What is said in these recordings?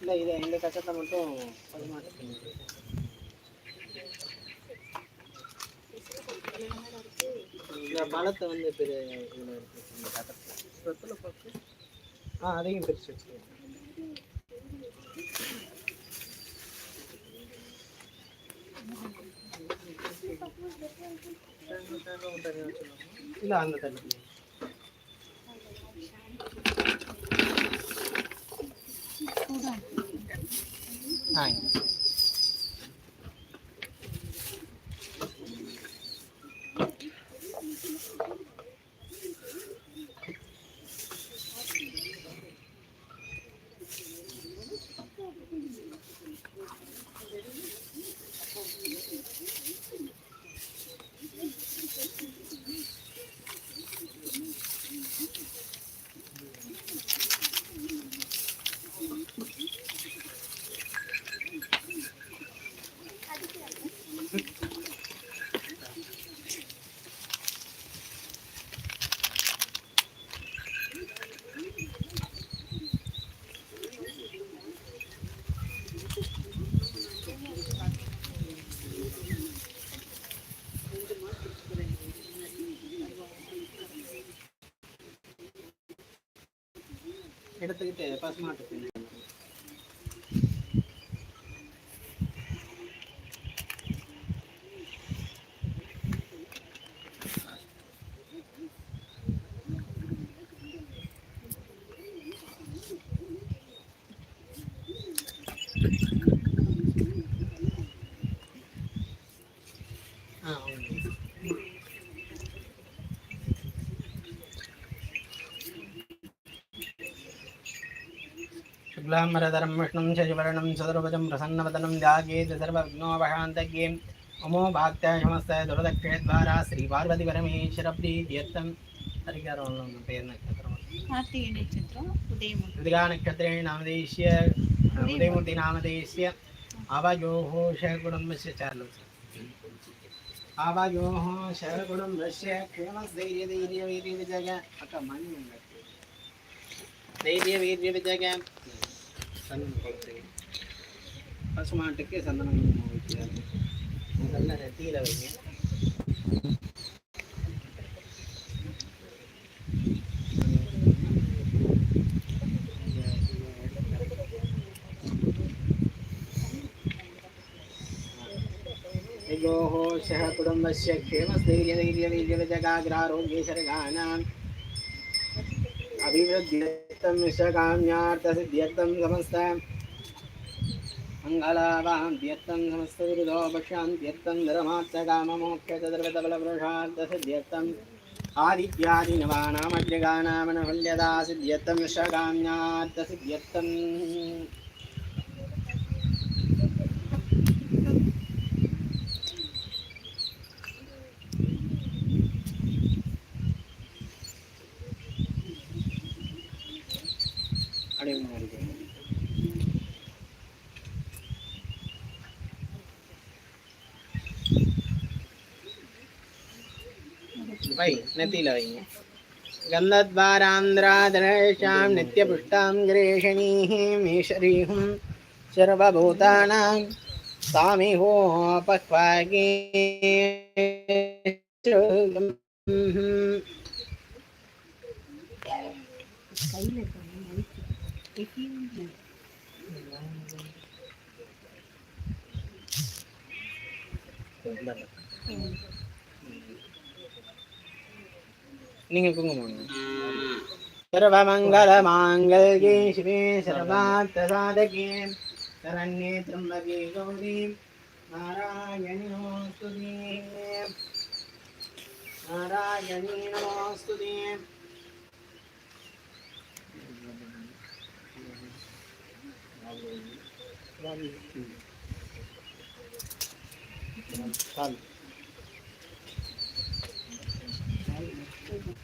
இல்லை இது இந்த கட்டத்தை மட்டும் பரிமாற்றம் இந்த பழத்தை வந்து பெரு இதில் இருக்கு இந்த கட்டத்தில். வெத்தலை பார்த்து ஆ அதையும் பிரித்து வச்சுக்கோங்க. இல்லை அந்த தண்ணி ஆ எடுத்துக்கிட்டு பசுமாட்டு தீனி. ஆ शुक्लाम्बरधरं विष्णुं शशिवर्णं सदर्वजं प्रसन्नवदनं ध्यायेत् सर्वविघ्नोपशान्तज्ञेम् अमो भात्याय समस्ताय दुरदक्षयद्वारा श्रीपार्वती परमेश्वरप्रीत्यर्थं पेर् नक्षत्रम् नामदेश्य शकुटुम्बस्य शकुटुम्बस्य क्षेमस्थैर्यधैर्यवैर्यविजय अथ சந்தனம் கொடுத்து பசுமாட்டுக்கு சந்தனம் வைக்கிறாங்க முதல்ல நெத்தியில் வைங்க योः सह कुटुम्बस्य क्षेमस्थैर्यधैर्यवीर्यविजगाग्रारोग्येशरगानाम् சித்தம் விஷகாமியார்த்தசித்தியர்த்தம் சமஸ்த மங்களாவாம் தியர்த்தம் சமஸ்தவிருதோ பக்ஷாந்தியர்த்தம் நிரமார்த்தகாமமோக்ஷதர்வதபலபுருஷார்த்தசித்தியர்த்தம் ஆதித்யாதினவானாமத்யகானாமனஹுல்யதா சித்தியர்த்தம் விஷகாமியார்த்தசித்தியர்த்தம் वै न तिलवै गन्धद्वारान्ध्राधरेषां नित्यपुष्टां ग्रेषणीः मीशरीहुं सर्वभूतानां सामिहोपक्वागी Thank you. நீங்க குங்குமம் சர்வமங்கல மாங்கல்யே சிவே சர்வார்த்த சாதகே சரண்யே திரம்பகே கௌரி நாராயணி நமோஸ்துதே. நாராயணி நமோஸ்துதே. சால் என்னென்ன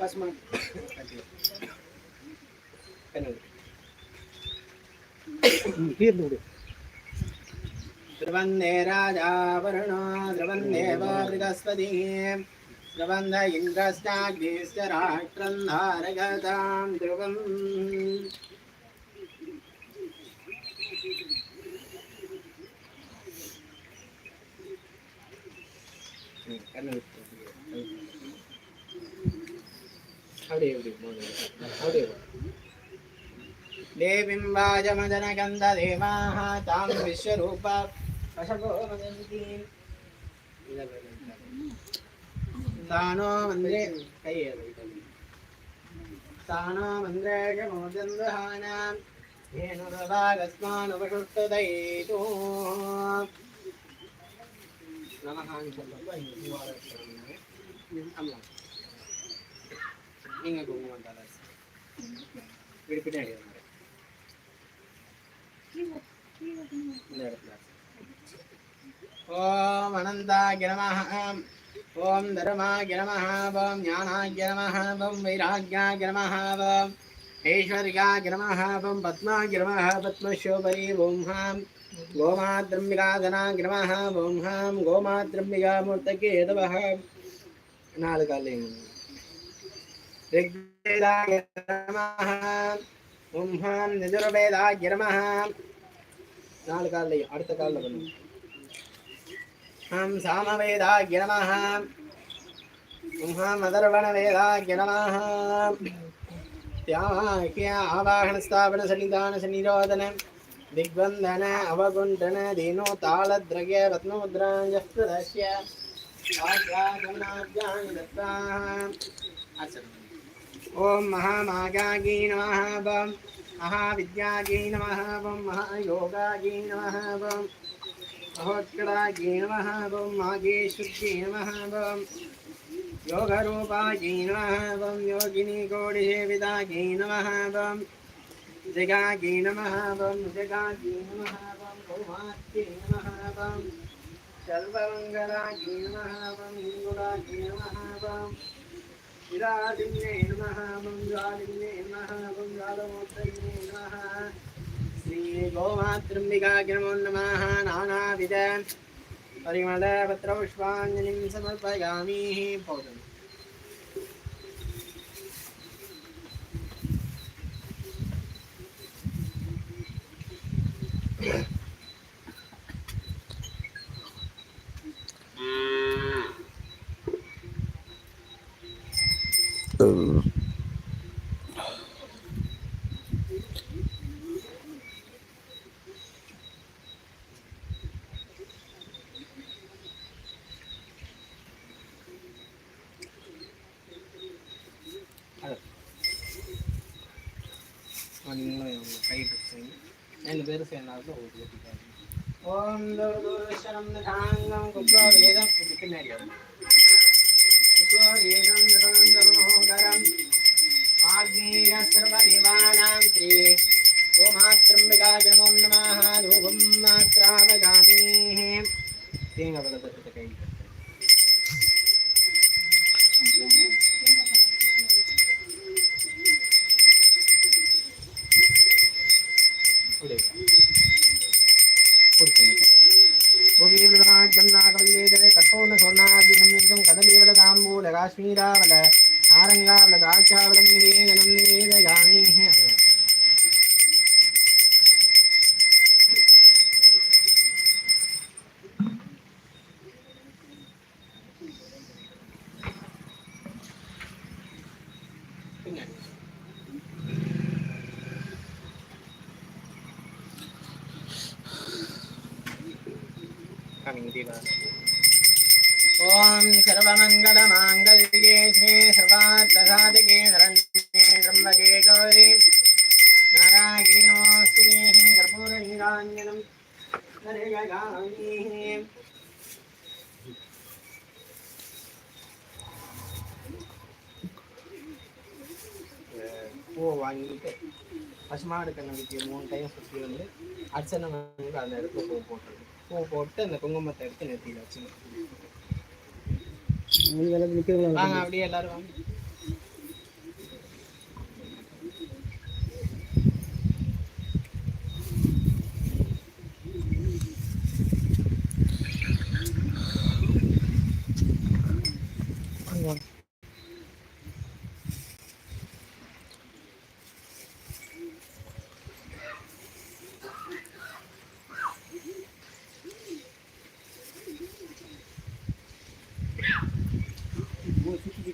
பசுமா தீர்ந்து விடு द्रवन्दे राजावरुणो द्रवन्देव बृहस्पतिः द्रवन्द इन्द्रश्चाग्निश्च राष्ट्रं धारगतां ध्रुवम् அப்படியே देविम्बाजमदनगन्धदेवाः तां विश्वरूप तानो मन्द्रे तानो मन्द्रेणमोदन्दहानां धेनुरभागस्मानुपषुष्टदयितु नमः நீங்கள் குங்குமம் வந்தாலும் இப்படி பின்னாடி இந்த இடத்துல ஓம் அனந்தாய நமஹ ஓம் தர்மாய நமஹ ஓம் ஞானாய நமஹ ஓம் வைராக்யாய நமஹ ஓம் ऐश्वर्याय नमः पं पद्माय नमः पद्मशोभरी ॐ हां गोमातृम्बिकाधनाय नमः ॐ हां गोमातृम्बिकामूर्तके नमः नालुकाले ऋग्वेदाय नमः ஓம் ஹாம் நிஜுர்வேதாய நமः நாலு காலையும் அடுத்த காலில் பண்ணுங்க ஹம் சாமவேதாய நமः ஓம் ஹாம் அதர்வணவேதாய நமः தியாகிய ஆவாகன ஸ்தாபன சன்னிதான சன்னிரோதன திக்வந்தன அவகுண்டன தீனோ தாளத்ரய ரத்னோத்ராஞ்ச பிரதஸ்ய ஆஜாகநாத்யான் தத்தாः ఓం మహామాగాగీ నమ వం మహావిద్యాగీ నమ వం మహాయోగాగీ నమ వం మహోత్కడాగీ నమ వం మాగేశుద్ధి నమ వం योगरूपायै नमः वं योगिनीकोडिसेवितायै नमः वं जगायै नमः वं जगायै नमः वं गौमात्यै नमः वं सर्वमङ्गलायै नमः वं हिङ्गुलायै नमः वम् இதாலிங்கே மகாமங்காலிங்கே மகாமங்காலமோத்தரிங்கே நம ஸ்ரீ கோமாத்ரம்பிகாக்கிய நமோ நம நானாவித பரிமள பத்திரபுஷ்பாஞ்சலிம் சமர்ப்பயாமி போதும் దీని పేరు సేనాథ్లో ఓం దుర్గురుశరం నిధాంగం కుప్లో వేదం కుదికినాడు కుప్లో వేదం నిధాంగం మహోగరం ఆగ్నేయ సర్వదేవానాం శ్రీ ఓమాత్రంబికాగ్రమో తేంగ వలదట్టుకై காஷ்மீராவல ஆரங்காவல தாட்சாவலம் நிவேதனம் நிவேதகாமி Kami hindi na. மாங்கல்யே Sri சர்வார்த்த சாதகே திரம்பகே Gowri Narayani நமோஸ்துதே பூ வாங்கிட்டு பசுமாடு கண்ணுக்கு மூணு டைம் சுற்றி வந்து அர்ச்சனை வந்து அந்த இடத்துல பூ போட்டுருக்கு. பூ போட்டு அந்த குங்குமத்தை எடுத்து நெத்தியில் வச்சுருக்கோம் அப்படியே எல்லாரும் வாங்க.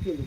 அந்த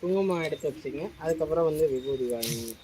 குங்குமம் எடுத்து வச்சுங்க. அதுக்கப்புறம் வந்து விபூதி வாங்கி.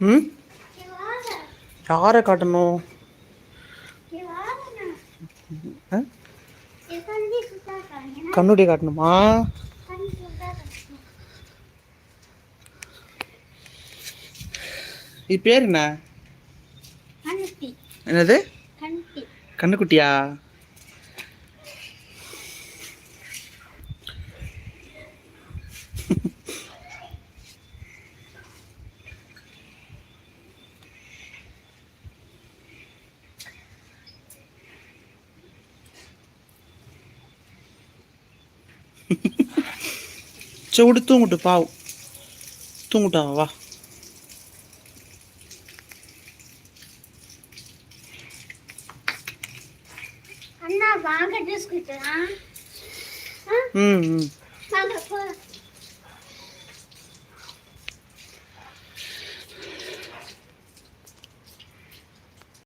ம்? யாரை? காட்டணும்? ஆ? கண்ணுடி காட்டணுமா? இது பேர் என்ன? என்னது? கண்ணுக்குட்டியா? ചൂട് തൂങ്ങോട്ട് പാവും. തൂങ്ങോട്ടാവാ വാ. Mm-hmm.